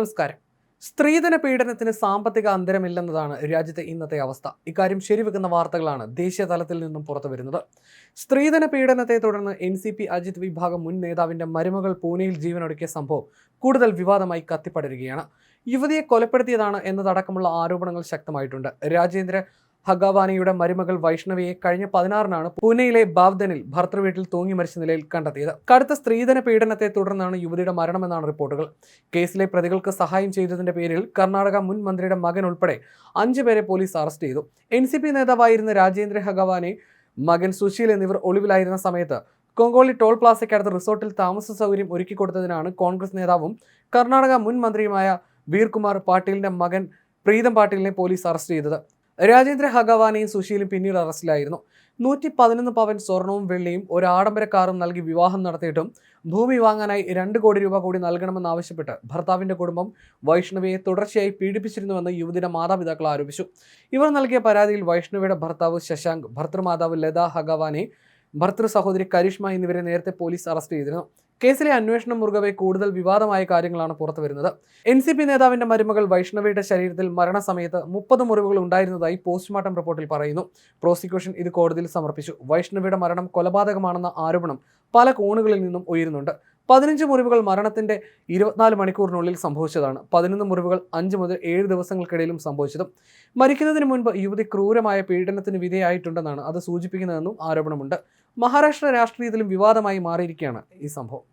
നമസ്കാരം. സ്ത്രീധന പീഡനത്തിന് സാമ്പത്തിക അന്തരമില്ലെന്നതാണ് രാജ്യത്തെ ഇന്നത്തെ അവസ്ഥ. ഇക്കാര്യം ശരിവെക്കുന്ന വാർത്തകളാണ് ദേശീയ തലത്തിൽ നിന്നും പുറത്തു വരുന്നത് സ്ത്രീധന പീഡനത്തെ തുടർന്ന് എൻ സി പി അജിത് വിഭാഗം മുൻ നേതാവിന്റെ മരുമകൾ പൂനെയിൽ ജീവനൊടുക്കിയ സംഭവം കൂടുതൽ വിവാദമായി കത്തിപ്പടരുകയാണ്. യുവതിയെ കൊലപ്പെടുത്തിയതാണ് എന്നതടക്കമുള്ള ആരോപണങ്ങൾ ശക്തമായിട്ടുണ്ട്. രാജേന്ദ്ര ഹഗാവാനിയുടെ മരുമകൾ വൈഷ്ണവിയെ കഴിഞ്ഞ പതിനാറിനാണ് പൂനെയിലെ ബാവ്ദനിൽ ഭർത്തൃവീട്ടിൽ തൂങ്ങി മരിച്ച നിലയിൽ കണ്ടെത്തിയത്. കടുത്ത സ്ത്രീധന പീഡനത്തെ തുടർന്നാണ് യുവതിയുടെ മരണമെന്നാണ് റിപ്പോർട്ടുകൾ. കേസിലെ പ്രതികൾക്ക് സഹായം ചെയ്തതിന്റെ പേരിൽ കർണാടക മുൻ മന്ത്രിയുടെ മകൻ ഉൾപ്പെടെ അഞ്ചു പേരെ പോലീസ് അറസ്റ്റ് ചെയ്തു. എൻ സി പി നേതാവായിരുന്ന രാജേന്ദ്ര ഹഗവാനെ മകൻ സുശീൽ എന്നിവർ ഒളിവിലായിരുന്ന സമയത്ത് കൊങ്കോളി ടോൾ പ്ലാസയ്ക്കടുത്ത് റിസോർട്ടിൽ താമസ സൗകര്യം ഒരുക്കി കൊടുത്തതിനാണ് കോൺഗ്രസ് നേതാവും കർണാടക മുൻ മന്ത്രിയുമായ വീർകുമാർ പാട്ടീലിന്റെ മകൻ പ്രീതം പാട്ടീലിനെ പോലീസ് അറസ്റ്റ് ചെയ്തത്. രാജേന്ദ്ര ഹഗവാനെയും സുശീലും പിന്നീട് അറസ്റ്റിലായിരുന്നു. നൂറ്റി പതിനൊന്ന് പവൻ സ്വർണവും വെള്ളിയും ഒരു ആഡംബര കാറും നൽകി വിവാഹം നടത്തിയിട്ടും ഭൂമി വാങ്ങാനായി രണ്ട് കോടി രൂപ കൂടി നൽകണമെന്നാവശ്യപ്പെട്ട് ഭർത്താവിന്റെ കുടുംബം വൈഷ്ണവിയെ തുടർച്ചയായി പീഡിപ്പിച്ചിരുന്നുവെന്ന് യുവതിയുടെ മാതാപിതാക്കൾ ആരോപിച്ചു. ഇവർ നൽകിയ പരാതിയിൽ വൈഷ്ണവിയുടെ ഭർത്താവ് ശശാങ്ക് ഭർത്തൃമാതാവ് ലത ഹഗവാനെ ഭർത്തൃ സഹോദരി കരിഷ്മ എന്നിവരെ നേരത്തെ പോലീസ് അറസ്റ്റ് ചെയ്തിരുന്നു. കേസിലെ അന്വേഷണം മുറുകവെ കൂടുതൽ വിവാദമായ കാര്യങ്ങളാണ് പുറത്തു വരുന്നത്. എൻ സി പി നേതാവിന്റെ മരുമകൾ വൈഷ്ണവിയുടെ ശരീരത്തിൽ മരണസമയത്ത് മുപ്പത് മുറിവുകൾ ഉണ്ടായിരുന്നതായി പോസ്റ്റ്മോർട്ടം റിപ്പോർട്ടിൽ പറയുന്നു. പ്രോസിക്യൂഷൻ ഇത് കോടതിയിൽ സമർപ്പിച്ചു. വൈഷ്ണവിയുടെ മരണം കൊലപാതകമാണെന്ന ആരോപണം പല കോണുകളിൽ നിന്നും ഉയരുന്നുണ്ട്. പതിനഞ്ച് മുറിവുകൾ മരണത്തിന്റെ ഇരുപത്തിനാല് മണിക്കൂറിനുള്ളിൽ സംഭവിച്ചതാണ്. പതിനൊന്ന് മുറിവുകൾ അഞ്ച് മുതൽ ഏഴ് ദിവസങ്ങൾക്കിടയിലും സംഭവിച്ചതും. മരിക്കുന്നതിന് മുൻപ് യുവതി ക്രൂരമായ പീഡനത്തിന് വിധേയായിട്ടുണ്ടെന്നാണ് അത് സൂചിപ്പിക്കുന്നതെന്നും ആരോപണമുണ്ട്. മഹാരാഷ്ട്ര രാഷ്ട്രീയത്തിലും വിവാദമായി മാറിയിരിക്കുകയാണ് ഈ സംഭവം.